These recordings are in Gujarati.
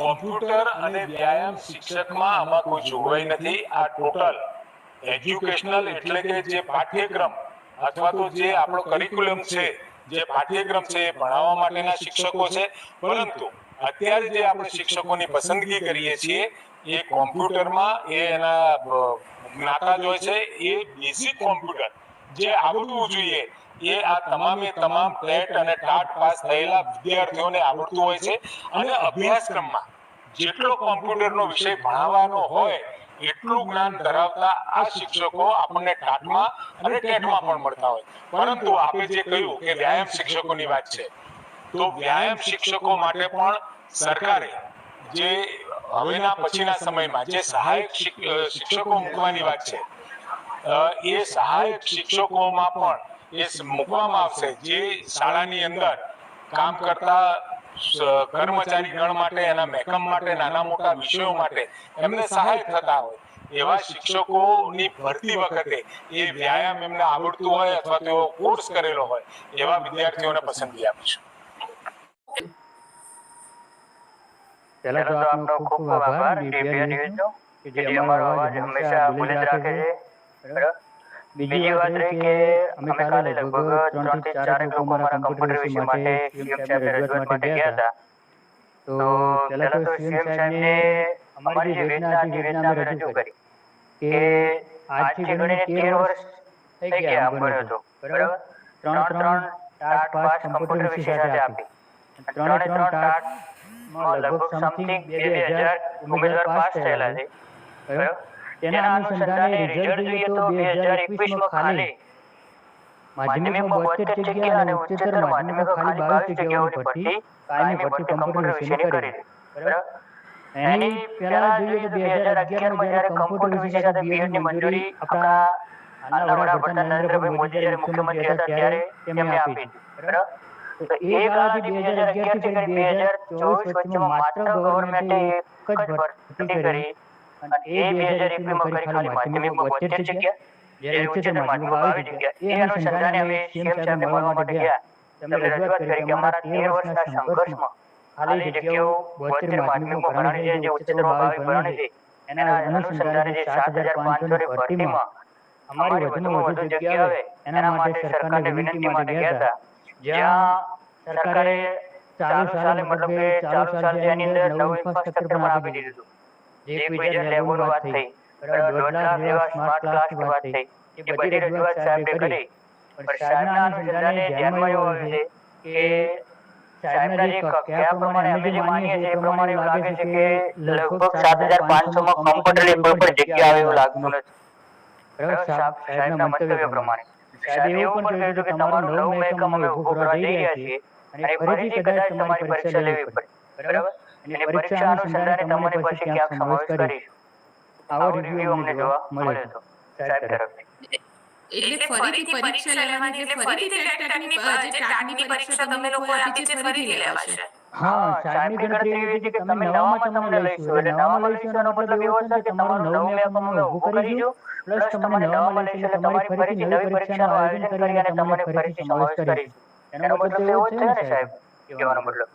કોમ્પ્યુટર અને વ્યાયામ શિક્ષકમાં આમાં કોઈ જોગવાઈ નથી. આ ટોટલ એજ્યુકેશનલ એટલે કે જે પાઠ્યક્રમ અથવા તો જે આપણો કરિક્યુલમ છે, જે પાઠ્યક્રમ છે, એ ભણાવવા માટેના શિક્ષકો છે. પરંતુ અત્યારે જે આપણે શિક્ષકોની પસંદગી કરીએ છીએ, એ કોમ્પ્યુટરમાં એ એના જ્ઞાતા જ છે. એ બેઝિક કોમ્પ્યુટર જે આવડવું જોઈએ. એ આ તમામે તમામ ટેટ અને ટાટ પાસ થયેલા વિદ્યાર્થીઓને આવડતું હોય છે અને અભ્યાસક્રમમાં જેટલો કોમ્પ્યુટરનો વિષય ભણાવવાનો હોય એટલું જ્ઞાન ધરાવતા આ શિક્ષકો આપણને ટાટમાં અને ટેટમાં પણ મળતા હોય. પરંતુ આપણે જે કહ્યું કે વ્યાયામ શિક્ષકોની વાત છે તો વ્યાયામ શિક્ષકો માટે પણ સરકારે જે હવેના પછીના સમયમાં જે સહાયક શિક્ષકો મૂકવાની વાત છે એ સહાયક શિક્ષકોમાં પણ એ મૂકવામાં આવશે જે શાળાની અંદર કામ કરતા કર્મચારી ગણ માટે એના મહેકમ માટે નાના મોટા વિષયો માટે એમને સહાય થતા હોય. એવા શિક્ષકોની ભરતી વખતે એ વ્યાયામ એમને આવડતું હોય અથવા તેઓ કોર્સ કરેલો હોય એવા વિદ્યાર્થીઓને પસંદગી આપીશું પહેલા તો આપનો ખૂબ ખૂબ આભાર. ડીપીઆર ન્યૂઝનો કે જે અમારો અવાજ હંમેશા બુલંદ રાખે છે. બરાબર? બીજી વાત રહી કે અમે કાલે લગભગ ત્રણથી ચાર લોકો અમારા કમ્પ્યુટર વિશે માટે સીએમ રજૂઆત માટે ગયા હતા. તો પહેલા તો સીએમ સાહેબને અમારી જે વેદના હતી વેદના અમે રજૂ કરી કે આજથી ગણીને તેર વર્ષ થઈ ગયા આમ ભણ્યો હતો. બરાબર? ત્રણ ત્રણ ટાટ પાસ કમ્પ્યુટર વિશે સાથે આપી. ત્રણે ત્રણ ટાટ લગભગ સમથિંગ બે હજાર ઉમેદવાર પાસ થયેલા છે. બરાબર? તેના અનુસંધાને રિઝલ્ટ જોઈએ તો બે હજાર એકવીસમાં ખાલી. માધ્યમિકમાં બોતેર જગ્યા અને ઉચ્ચતર માધ્યમિકમાં ખાલી બાવીસ જગ્યાઓની ભરતી. કાયમી ભરતી કમ્પ્યુટર વિષયની કરી. બરાબર? એની પહેલા જોઈએ તો બે હજાર અગિયારમાં જ્યારે કમ્પ્યુટર વિષય સાથે બીએડની મંજૂરી આપણા હાલના વડાપ્રધાન નરેન્દ્રભાઈ મોદી જ્યારે મુખ્યમંત્રી હતા ત્યારે આપી બરાબર? તો એ ગાળાથી બે હજાર અગિયારથી બે હજાર ચોવીસ વચ્ચેમાં માત્ર ગવર્મેન્ટે એક જ ભરતી કરી અને એ બે હજાર એકવીસમાં કરી ખાલી માધ્યમિકમાં બોતેર જગ્યા. જ્યારે ઉચ્ચતર માધ્યમિકમાં બાવીસ જગ્યા. એ અનુસંધાને અમે સીએમ સાહેબને મળવા માટે ગયા. તેમને રજૂઆત કરી કે અમારા તેર વર્ષના સંઘર્ષમાં ખાલી જગ્યાઓ બોતેર માધ્યમિકમાં ભરાણી છે જે ઉચ્ચતર બાવીસ ભરાણી છે. એના અનુસંધાને જે સાત હજાર પાંચસો ની ભરતીમાં અમારી વધુમાં વધુ જગ્યા આવે. એના માટે સરકારને વિનંતી માટે ગયા હતા. જ્યાં સરકારે ચાલુ સાલે મતલબ કે ચાલુ સાલ એની અંદર નવું ઇન્ફ્રાસ્ટ્રક્ચર પણ આપી દીધું જે એક હજાર વાત થઈ દોઢ જેવા સ્માર્ટ ક્લાસની વાત થઈ. એ બધી રજૂઆત સાહેબે કરી. પણ સાહેબના અનુસંધાને ધ્યાનમાં એવું આવ્યું છે કે સાહેબના જે કયા પ્રમાણે અમે જે માનીએ છીએ એ પ્રમાણે એવું લાગે છે કે લગભગ સાત હજાર પાંચસોમાં કમ્પ્યુટરની કોઈ પણ જગ્યા આવે એવું લાગતું નથી. સાહેબના મંતવ્ય પ્રમાણે. સાહેબે એવું પણ કહ્યું કે તમારું નવું મહેકમ અમે ઊભું કરવા જઈ રહ્યા છીએ. અને ફરીથી કદાચ તમારી પરીક્ષા લેવી પડે બરાબર અને પરીક્ષા અનુસંધાને તમારી પાસે ક્યાંક સમાવેશ કરીશું. આવો રિવ્યુ અમને જોવા મળ્યો હતો સાહેબ તરફથી. એટલે ફરીથી પરીક્ષા લેવાની એટલે ફરીથી ટેટની જે ટાટની પરીક્ષા તમે લોકો આપી છે ફરીથી લેવાશે. હા સાહેબની ગણતરી એવી છે કે તમે નવામાં તમને લઈશું. એટલે નવામાં લઈશું એનો મતલબ એવો છે કે તમારું નવું મહેકમ અમે ઊભું કરીશું. પ્લસ તમને નવામાં લઈશું એટલે તમારી ફરીથી નવી પરીક્ષાનું આયોજન કરી અને તમને ફરીથી સમાવેશ કરીશું. એનો મતલબ એવો છે ને સાહેબ કહેવાનો મતલબ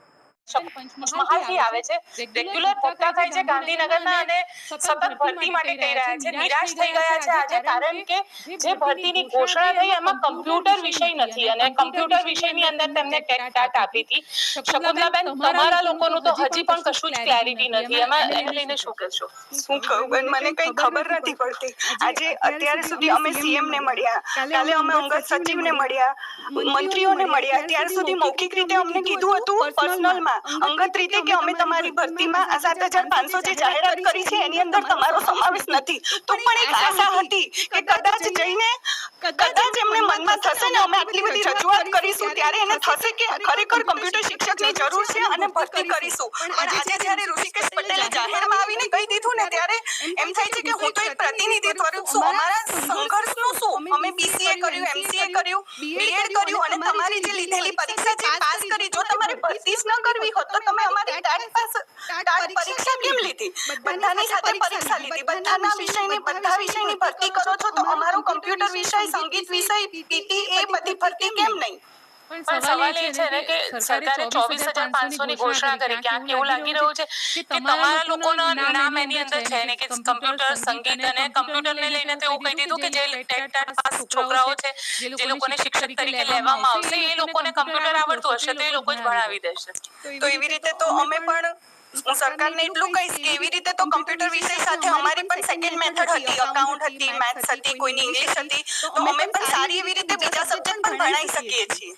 પંચમહાલથી આવે છે. રેગ્યુલર પોતા થાય છે ગાંધીનગરના અને સતત ભરતી માટે થઈ રહ્યા છે. નિરાશ થઈ ગયા છે આજે. કારણ કે જે ભરતીની ઘોષણા થઈ એમાં કમ્પ્યુટર વિષય નથી અને કમ્પ્યુટર વિષયની અંદર તેમને ટેટ આપી હતી. શકુંતલાબેન તમારા લોકોનું તો હજી પણ કશું જ ક્લેરિટી નથી. એમાં એને લઈને શું કહેશો શું કહું? બેન મને કઈ ખબર નથી પડતી. આજે અત્યાર સુધી અમે સીએમ ને મળ્યા. કાલે અમે અંગત સચિવ ને મળ્યા. મંત્રીઓને મળ્યા. ત્યાર સુધી મૌખિક રીતે અમને કીધું હતું પર્સનલમાં અંગત રીતે કે અમે તમારી ભરતીમાં આ સાત હજાર પાંચસો જે જાહેરાત કરી છે. એની અંદર તમારો સમાવેશ નથી. તો પણ એક આશા હતી કે કદાચ જઈને કદાચ એમને મનમાં થશે ને અમે આટલી બધી રજૂઆત કરીશું ત્યારે એને થશે કે ખરેખર કમ્પ્યુટર શિક્ષકની જરૂર છે અને ભરતી કરીશું. પણ આજે જ્યારે ઋષિકેશ પટેલે જાહેરમાં આવીને કહી દીધું ને ત્યારે એમ થાય છે કે હું તો એક પ્રતિનિધિત્વ કરું છું. અમારા સંઘર્ષનું શું અમે બીસીએ કર્યું એમસીએ કર્યું બીએડ કર્યું અને તમારી જે લીધેલી પરીક્ષા જે પાસ કરી જો તમારે ભરતી ન કરવી હોત તો તમે અમારી ટાટ પાસ ટાટ પરીક્ષા કેમ લીધી? બધાની સાથે પરીક્ષા લીધી. બધાના વિષયની બધા વિષયની ભરતી કરો છો તો અમારો કમ્પ્યુટર વિષય સંગીત વિષય પીટી એ બધી ભરતી કેમ નહીં? પણ સવાલ એ છે ને કે સરકારે ચોવીસ હજાર પાંચસો ની ઘોષણા કરી. ક્યાંક એવું લાગી રહ્યું છે? કે તમારા લોકોના નામ એની અંદર છે ને કે કમ્પ્યુટર સંગીત અને કમ્પ્યુટર ને લઈને તો એવું કહી દીધું કે જે ટેટ પાસ છોકરાઓ છે જે લોકોને શિક્ષક તરીકે લેવામાં આવશે એ લોકોને કમ્પ્યુટર આવડતું હશે તો એ લોકો જ ભણાવી દેશે. તો એવી રીતે તો અમે પણ હું સરકારને એટલું કહીશ કે એવી રીતે તો કમ્પ્યુટર વિષય સાથે અમારી પણ સેકન્ડ મેથડ હતી અકાઉન્ટ હતી મેથ્સ હતી કોઈની ઇંગ્લિશ હતી. તો અમે પણ સારી એવી રીતે બીજા સબ્જેક્ટ પણ ભણાવી શકીએ છીએ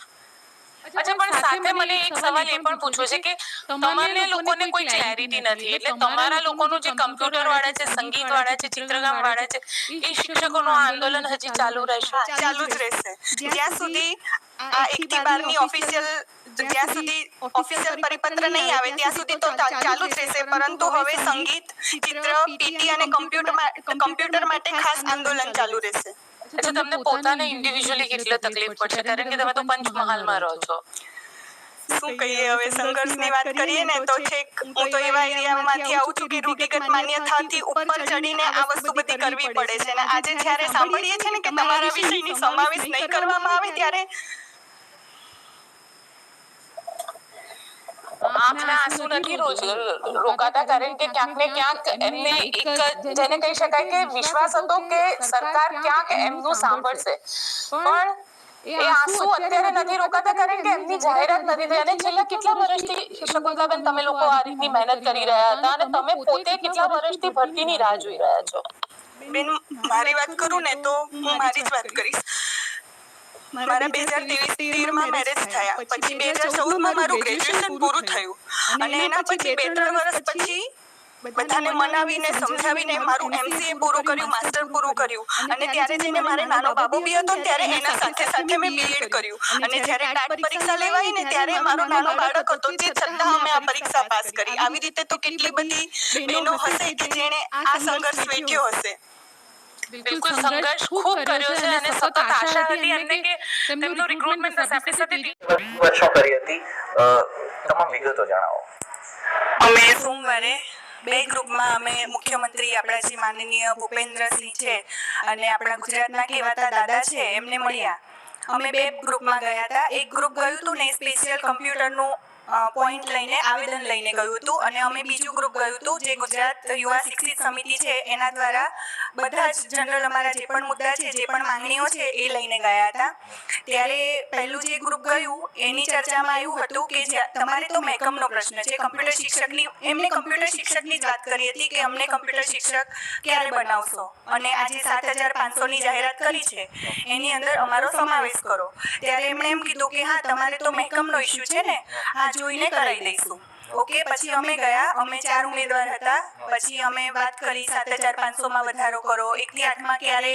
અચ્છા પણ સાથે મને એક સવાલ એ પણ પૂછવો છે કે તમારે લોકોને કોઈ ક્લેરિટી નથી એટલે તમારા લોકોનું જે કમ્પ્યુટર વાળા છે સંગીત વાળા છે ચિત્રકામ વાળા છે એ શિક્ષકોનું આંદોલન હજી ચાલુ રહેશે. ચાલુ જ રહેશે. જ્યાં સુધી આ એક થી બારની ઓફિશિયલ જ્યાં સુધી ઓફિશિયલ પરિપત્ર નહીં આવે ત્યાં સુધી તો ચાલુ જ રહેશે. પરંતુ હવે સંગીત ચિત્ર પીટી અને કમ્પ્યુટર કમ્પ્યુટર માટે ખાસ આંદોલન ચાલુ રહેશે. અચ્છા તમને પોતાને ઇન્ડિવિડ્યુઅલી કેટલો તકલીફ પડશે? કારણ કે તમે તો પંચમહાલમાં રહો છો. શું કહીએ? હવે સંઘર્ષની વાત કરીએ ને તો છેક હું તો એવા એરિયામાંથી આવું છું કે રૂઢિગત માન્યતાથી ઉપર ચડીને આ વસ્તુ બધી કરવી પડે છે અને આજે જ્યારે સાંભળીએ છીએ ને કે તમારા વિષયની સમાવેશ નહીં કરવામાં આવે ત્યારે આંખના આંસુ નથી રોકાતા કારણ કે ક્યાંક ને ક્યાંક એમને એક જેને કહી શકાય કે વિશ્વાસ હતો કે સરકાર ક્યાંક એમનું સાંભળશે પણ એ આંસુ અત્યારે નથી રોકાતા કારણ કે એમની જાહેરાત નથી થઈ અને છેલ્લા કેટલા વર્ષથી શકુંતલાબેન તમે લોકો આ રીતની મહેનત કરી રહ્યા હતા અને તમે પોતે કેટલા વર્ષથી ભરતીની રાહ જોઈ રહ્યા છો બેન મારી વાત કરું ને તો હું મારી જ વાત કરીશ મારા બે હજાર ત્રેવીસ તેરમાં મેરેજ થયા. પછી બે હજાર ચૌદમાં મારું ગ્રેજ્યુએશન પૂરું થયું. અને એના પછી બે ત્રણ વર્ષ પછી બધાને મનાવીને સમજાવીને મારું એમસીએ પૂરું કર્યું માસ્ટર પૂરું કર્યું. અને ત્યારે જઈને મારે નાનો બાબુ બી હતો ત્યારે એના સાથે સાથે મેં બીએડ કર્યું. અને જ્યારે ટાટ પરીક્ષા લેવાઈ ને ત્યારે મારો નાનો બાળક હતો તે છતાં અમે આ પરીક્ષા પાસ કરી. આવી રીતે તો કેટલી બધી બહેનો હશે કે જેણે આ સંઘર્ષ વેઠ્યો હશે બિલકુલ સંઘર્ષ ખૂબ કર્યો છે અને સતત આશા હતી એમને કે તેમનું રિક્રુટમેન્ટ થશે આપણી સાથે વર્ષો કરી હતી. તમામ વિગતો જણાવો. અમે સોમવારે બે ગ્રુપમાં અમે મુખ્યમંત્રી આપણા જે માનનીય ભૂપેન્દ્રસિંહ છે અને આપણા ગુજરાતના કહેવાતા દાદા છે એમને મળ્યા. અમે બે ગ્રુપમાં ગયા હતા. એક ગ્રુપ ગયું હતું ને સ્પેશિયલ કમ્પ્યુટરનું પોઈન્ટ લઈને આવેદન લઈને ગયું હતું અને અમે બીજું ગ્રુપ ગયું હતું જે ગુજરાત યુવા શિક્ષિત સમિતિ છે, એના દ્વારા બધા જ જનરલ અમારા જે પણ મુદ્દા છે, જે પણ માંગણીઓ છે, એ લઈને ગયા હતા. ત્યારે પહેલું જે ગ્રુપ ગયું, એની ચર્ચામાં એવું હતું કે તમારે તો મેકમનો પ્રશ્ન છે કમ્પ્યુટર શિક્ષકની, એમને કમ્પ્યુટર શિક્ષકની જ વાત કરી હતી કે અમને કમ્પ્યુટર શિક્ષક ક્યારે બનાવશો? અને આજે સાત હજાર પાંચસોની જાહેરાત કરી છે. એની અંદર અમારો સમાવેશ કરો. ત્યારે એમણે એમ કીધું કે હા, તમારે તો મહેકમનો ઇસ્યુ છે ને. હા જોઈને કરાવી દઈશું. ઓકે, પછી અમે ગયા, અમે ચાર ઉમેદવાર હતા. પછી અમે વાત કરી, સાત હજાર પાંચસોમાં વધારો કરો, એકથી આઠમાં ક્યારે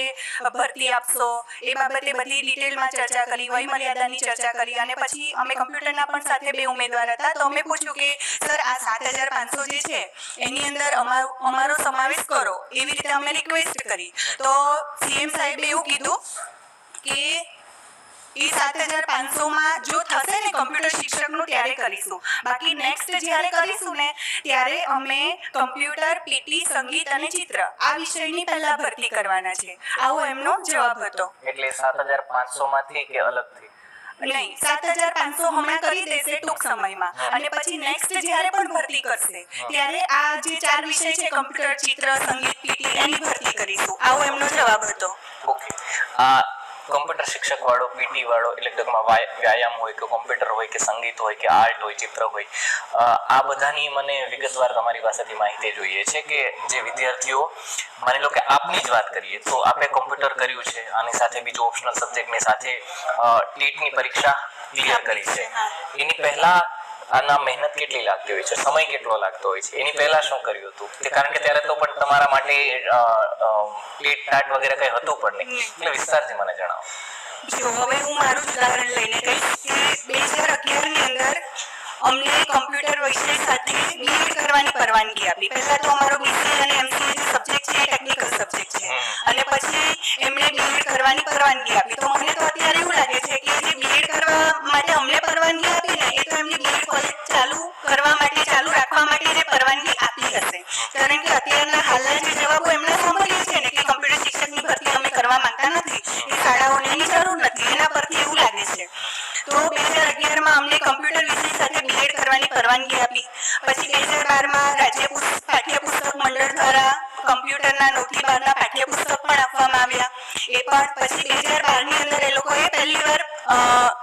ભરતી આપશો, એ બાબતે બધી ડિટેલમાં ચર્ચા કરી વય મર્યાદાની ચર્ચા કરી, અને પછી અમે કમ્પ્યુટરના પણ સાથે બે ઉમેદવાર હતા. તો અમે પૂછ્યું કે, સર, આ સાત હજાર પાંચસો જે છે, એની અંદર અમારો સમાવેશ કરો. એવી રીતે અમે રિક્વેસ્ટ કરી. તો સીએમ સાહેબે એવું કીધું કે એ સાત હજાર પાંચસોમાં જો થશે ને કમ્પ્યુટર શિક્ષકનું ત્યારે કરીશું. બાકી નેક્સ્ટ જ્યારે કરીશું ને ત્યારે અમે કમ્પ્યુટર પીટી સંગીત અને ચિત્ર આ વિષયની પહેલા ભરતી કરવાના છે. આવો એમનો જવાબ હતો. એટલે સાત હજાર પાંચસોમાંથી કે અલગથી નહીં સાત હજાર પાંચસો હમણાં કરી દેશે ટૂંક સમયમાં. અને પછી નેક્સ્ટ જ્યારે પણ ભરતી કરશે ત્યારે આ જે ચાર વિષય છે કમ્પ્યુટર ચિત્ર સંગીત પીટી એની ભરતી કરીશું. આવો એમનો જવાબ હતો. ઓકે. કમ્પ્યુટર શિક્ષક વાળો પીટી વાળો એટલે ટૂંકમાં વાય- વ્યાયામ હોય કે કોમ્પ્યુટર હોય કે સંગીત હોય કે આર્ટ હોય ચિત્ર હોય આ બધાની મને વિગતવાર તમારી પાસેથી માહિતી જોઈએ છે કે જે વિદ્યાર્થીઓ માની લો કે આપની જ વાત કરીએ તો આપે કોમ્પ્યુટર કર્યું છે આની સાથે બીજું ઓપ્શનલ સબ્જેક્ટની સાથે ટીટની પરીક્ષા ક્લિયર કરી છે. એની પહેલા આના મહેનત કેટલી લાગતી હોય છે? સમય કેટલો લાગતો હોય છે? એની પહેલા શું કર્યું હતું? તે કારણ કે ત્યારે તો પણ તમારા માટે ટેટ ટાટ વગેરે કઈ હતું પણ નહીં. એટલે વિસ્તારથી મને જણાવો. જો હવે હું મારું ઉદાહરણ લઈને કહીશ કે બે હજાર અગિયારની અંદર અમને કમ્પ્યુટર વિષય સાથે બીએડ કરવાની પરવાનગી આપી. પહેલા તો અમારો બીસીએ અને એમસીએ જે સબ્જેક્ટ છે એ ટેકનિકલ સબ્જેક્ટ છે. અને પછી એમણે બીએડ કરવાની પરવાનગી આપી. તો મને તો અત્યારે એવું લાગે છે કે પણ પછી બે હજાર બારની અંદર એ લોકોએ પહેલી વાર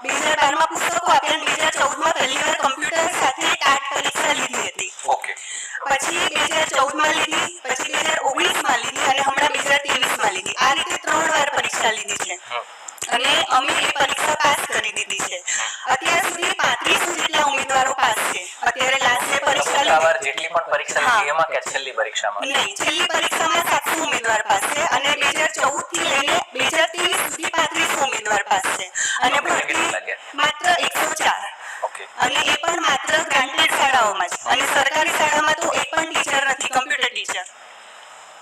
બે હજાર બારમાં પુસ્તકો આપ્યા બે હજાર ચૌદમાં પહેલી વાર કમ્પ્યુટર સાથે ટાટ પરીક્ષા લીધી હતી. ઓકે. પછી બે હજાર ચૌદમાં લીધી પછી બે હજાર ઓગણીસમાં લીધી અને હમણાં બે હજાર ત્રેવીસમાં લીધી. આ રીતે ત્રણ વાર પરીક્ષા લીધી છે. અને અમે એ પરીક્ષા પાસ કરી દીધી છે. અત્યાર સુધી પાંત્રીસો જેટલા ઉમેદવારો પાસ છે. અત્યારે લાસ્ટ જે પરીક્ષા લીધી જેટલી પણ પરીક્ષા લીધી એમાં કે છેલ્લી પરીક્ષામાં? નહીં છેલ્લી પરીક્ષામાં સાતસો ઉમેદવાર પાસ છે અને બે થી લઈને બે હજાર ત્રેવીસ સુધી પાંત્રીસ ઉમેદવાર પાસ. છે અને ભરતી માત્ર એકસો ચાર. અને એ પણ માત્ર ગ્રાન્ટેડ શાળાઓમાં જ. અને સરકારી શાળામાં તો એક પણ ટીચર નથી કમ્પ્યુટર ટીચર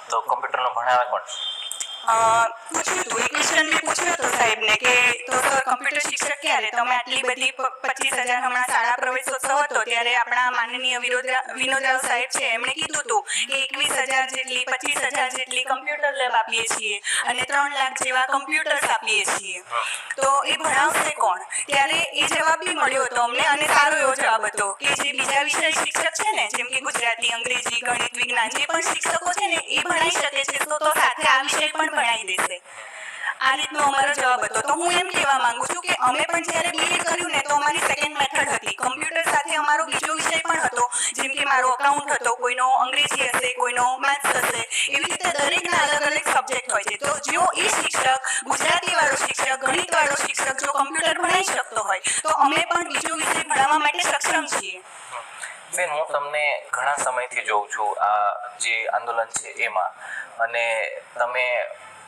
તો કોમ્પ્યુટરનો ભણાવે કોણ? પૂછ્યું હતું એક ક્વેશ્ચન મેં પૂછ્યો હતો સાહેબને કે કમ્પ્યુટર શિક્ષક ક્યારે? તમે આટલી બધી પચીસ હજાર હમણાં શાળા પ્રવેશોત્સવ હતો, ત્યારે આપણા માનનીય વિનોદરા વિનોદરાવ સાહેબ છે, એમણે કીધું હતું કે એકવીસ હજાર જેટલી, પચીસ હજાર જેટલી કમ્પ્યુટર લેબ આપીએ છીએ અને ત્રણ લાખ જેવા કમ્પ્યુટર્સ આપીએ છીએ. તો એ ભણાવશે કોણ? ત્યારે એ જવાબ બી મળ્યો હતો અમને અને સારો એવો જવાબ હતો કે જે બીજા વિષય શિક્ષક છે ને, જેમ કે ગુજરાતી, અંગ્રેજી, ગણિત, વિજ્ઞાન, જે પણ શિક્ષકો છે ને, એ ભણાઈ શકે છે તો સાથે આ વિષય પણ ભણાઈ દેશે. આ રીતનો અમારો જવાબ હતો. તો હું એમ કહેવા માંગુ છું કે અમે પણ જ્યારે બીએ કર્યું ને, તો અમારી સેકન્ડ મેથડ હતી. કમ્પ્યુટર સાથે અમારો બીજો વિષય પણ હતો, જેમ કે મારો અકાઉન્ટ હતો, કોઈનો અંગ્રેજી હશે, કોઈનો મેથ્સ હશે, એવી રીતે દરેકના અલગ અલગ સબ્જેક્ટ હોય છે. તો જો એ શિક્ષક ગુજરાતી વાળો શિક્ષક ગણિત વાળો શિક્ષક, જો કમ્પ્યુટર ભણાવી શકતો હોય, તો અમે પણ બીજો વિષય ભણાવવા માટે સક્ષમ છીએ. બેન, હું તમને ઘણા સમયથી જોઉં છું આ જે આંદોલન છે એમાં. અને તમે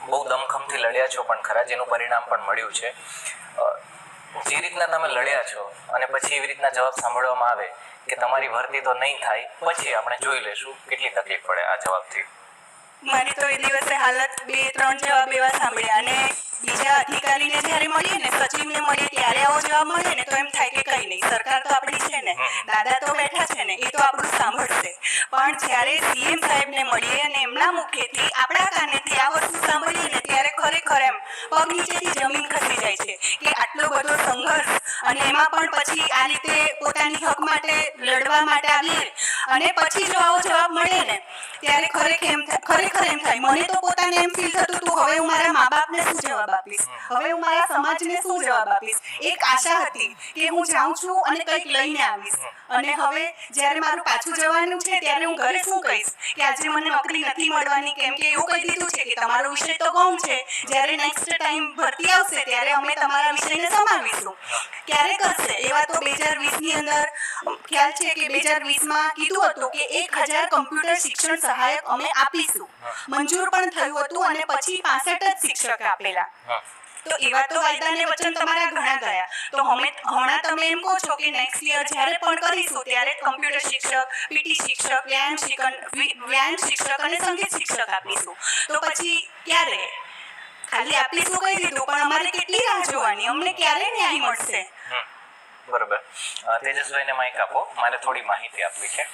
બહુ દમખમથી લડ્યા છો પણ ખરા જેનું પરિણામ પણ મળ્યું છે. જે રીતના તમે લડ્યા છો અને પછી એવી રીતના જવાબ સાંભળવામાં આવે કે તમારી ભરતી તો નહીં થાય પછી આપણે જોઈ લેશું કેટલી તકલીફ પડે આ જવાબથી. મારી તો એ દિવસે હાલત બે ત્રણ જવાબ એવા સાંભળ્યા અને બીજા અધિકારીને જ્યારે મળીએ ને સચિવને મળીએ ત્યારે આવો જવાબ મળે ને તો એમ થાય કે કઈ નહીં. સરકાર તો આપણી છે ને દાદા તો બેઠા છે ને એ તો આપણું સાંભળશે. પણ જ્યારે સીએમ સાહેબને મળીએ અને એમના મુખેથી આપણા કાનેથી આ વસ્તુ સાંભળીએ પગ નીચેથી જમીન ખસી જાય છે. કે આટલો બધો સંઘર્ષ અને એમાં પણ પછી આ રીતે પોતાની હક માટે લડવા માટે આવીએ અને પછી જો આવો જવાબ મળે ને ત્યારે ખરેખર એમ ખરેખર એમ થાય, મને તો પોતાને એમ ફીલ થતું હતું હવે હું મારા મા બાપને શું જવાબ આપીશ? હવે હું મારા સમાજને શું જવાબ આપીશ? એક આશા હતી કે હું જાઉં છું અને કંઈક લઈને આવીશ. અને હવે જ્યારે મારું પાછું જવાનું છે, ત્યારે હું ઘરે શું કહીશ? કે આજે મને નોકરી નથી મળવાની, કેમ કે એવું કહી દીધું છે કે તમારો વિષય તો કોમ છે. જ્યારે નેક્સ્ટ ટાઈમ ભરતી આવશે, ત્યારે અમે તમારા વિષયને સમાવીશું. ક્યારે કરશે? એવા તો બે હજાર વીસની અંદર ખ્યાલ છે કે બે હજાર વીસમાં કીધું હતું કે એક હજાર કમ્પ્યુટર શિક્ષણ સહાયક અમે આપીશું. મંજૂર પણ થયું હતું અને પછી પાસઠ જ શિક્ષક આપેલા. તો એવા તો વાયદા અને વચન તમારા ઘણા ગયા. તો અમે હમણાં તમે એમ કહો છો કે નેક્સ્ટ યર જ્યારે પણ કરીશું ત્યારે કમ્પ્યુટર શિક્ષક પીટી શિક્ષક વ્યાયામ શિક્ષક વ્યાયામ શિક્ષક અને સંગીત શિક્ષક આપીશું. તો પછી ક્યારે? ખાલી આપીશું કહી દીધું પણ અમારે કેટલી રાહ જોવાની? અમને ક્યારે ન્યાય મળશે? બરોબર. તેજસભાઈને માઇક આપો. મારે થોડી માહિતી આપવી છે.